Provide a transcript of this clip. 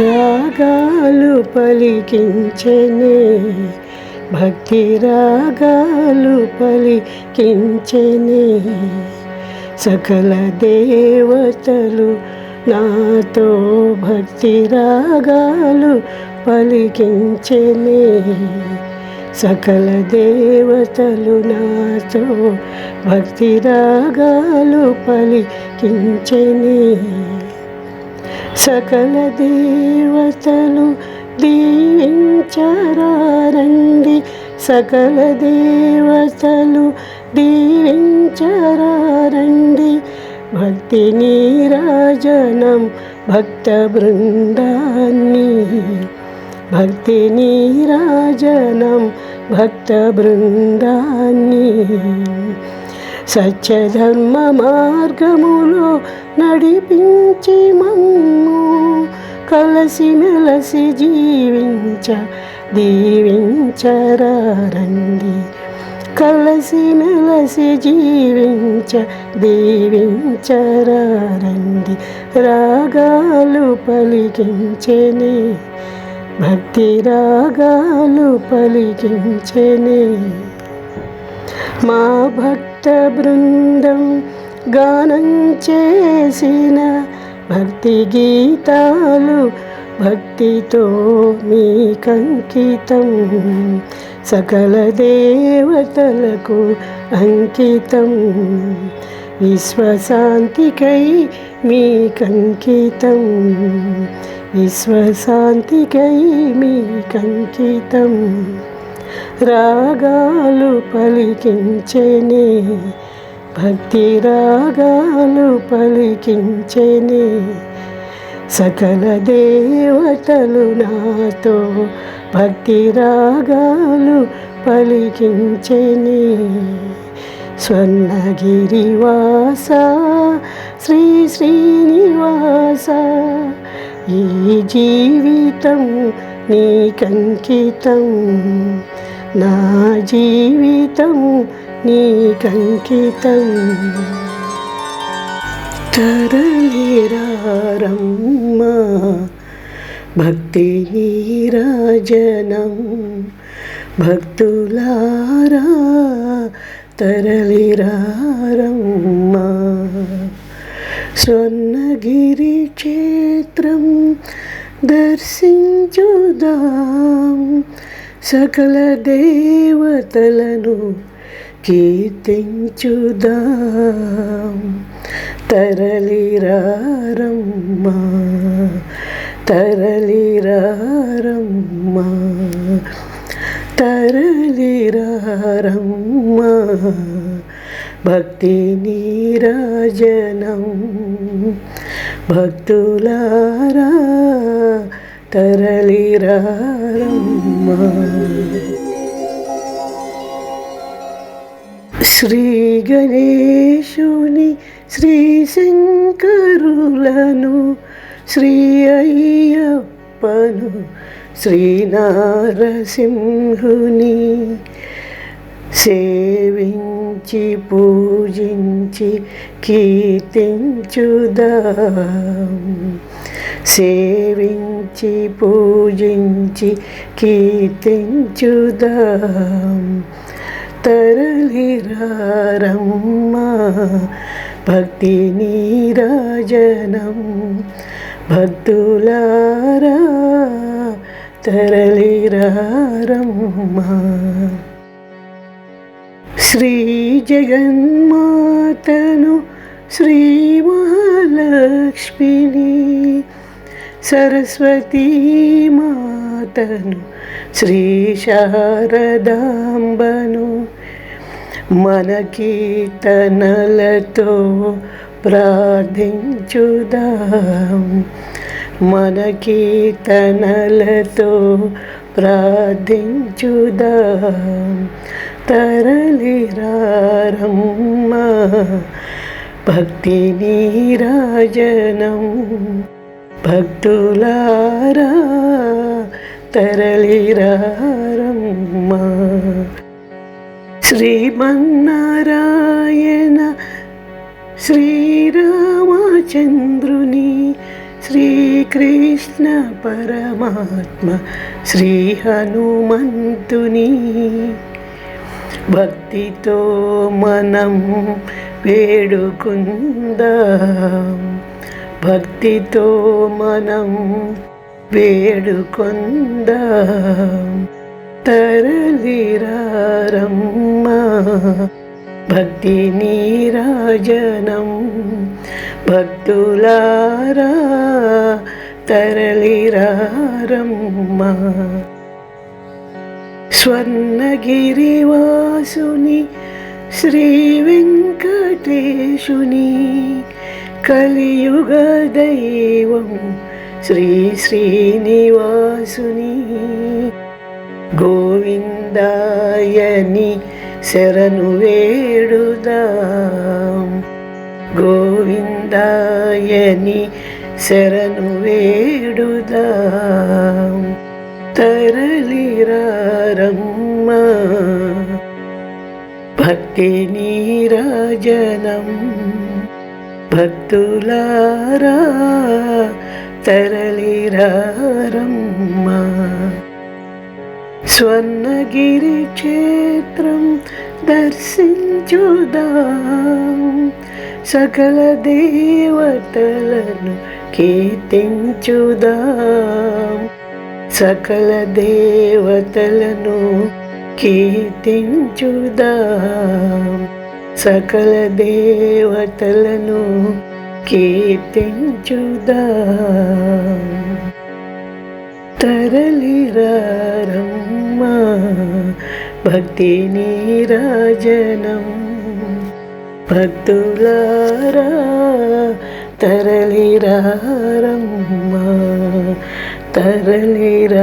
రాగాలు పలికించనే భక్తి రాగాలు పలికించనే. సకల దేవతలు నాతో భక్తి రాగాలు పలికించనే. సకల దేవతలు నాతో భక్తి రాగాలు పలికించనే. సకల దేవతలు దీవించరారండి. సకల దేవతలు దీవించరారండి. భక్తి నీరాజనం భక్త బృందాన్ని. భక్తి నీరాజనం భక్త బృందాన్ని. సత్యధర్మ మార్గములో నడిపించి మమ్ము. కలసి మెలసి జీవించ దీవించరండి కలసి మెలసి జీవించ దీవించరండి రాగాలు పలికించని భక్తి రాగాలు పలికించని. మా భక్తి బృందం గానం చేసిన భక్తి గీతాలు భక్తితో మీకంకితం సకల దేవతలకు అంకితం. విశ్వశాంతికై మీకంకితం విశ్వశాంతికై మీకంకితం రాగాలు పలికించనే. భక్తి రాగాలు పలికించనే. సకల దేవతలు నాతో భక్తి రాగాలు పలికించనే. స్వర్ణగిరివాస శ్రీ శ్రీనివాస ఈ జీవితం నీకంకితం నా జీవితం నీకంకితం తరలిరారమ్మా భక్తి నీరాజనం భక్తులారా తరలిరారమ్మా. స్వర్ణగిరి క్షేత్రం దర్శించుదాం. సకల దేవతలను కీర్తించుదాం. తరలిరారమ్మా తరలిరారమ్మా తరలిరారమ్మా భక్తి నీరాజనం భక్తులారా తరలిరారమ్మా. శ్రీ గణేశుని శ్రీ శంకరులను శ్రీ అయ్యప్పను శ్రీ నారసింహుని సేవించి పూజించి కీర్తించుదా. సేవించి పూజించి కీర్తించుదాం. తరలిరారమ్మా భక్తి నీరాజనం. భక్తులారా తరలిరారమ్మా. శ్రీ జగన్మాతను శ్రీ మహాలక్ష్మిని సరస్వతీ మాతను శ్రీ శారదాంబను. మన కీర్తనలతో ప్రార్థించుదాం. మన కీర్తనలతో ప్రార్థించుదాం. తరలిరారమ్మా భక్తి నీరాజనం భక్తులారా తరలిరారమ్మ. శ్రీమన్నారాయణ శ్రీరామచంద్రుని శ్రీకృష్ణ పరమాత్మ శ్రీ హనుమంతుని భక్తితో మనం వేడుకుందాం. భక్తితో మనం వేడుకొందాం. తరలిరారమ్మ భక్తి నీరాజనం భక్తులారా తరలిరారమ్మా. స్వర్ణగిరివాసుని శ్రీ వెంకటేశుని కలియుగ దైవం శ్రీ శ్రీనివాసుని. గోవిందాయని శరణు వేడుదాం. గోవిందాయని శరణు వేడుదాం. తరలిరారమ్మ భక్తి నీరాజనం భక్తులారా తరలిరారమ్మా. స్వర్ణగిరి క్షేత్రం దర్శించుదాం. సకల దేవతలను కీర్తించుదాం. సకల దేవతలను కీర్తించుదాం. సకల దేవతలను కీర్తించుదాం. తరలిరారమ్మా భక్తి నీరాజనం భక్తులారా తరలిరారమ్మా తరలిరారమ్మా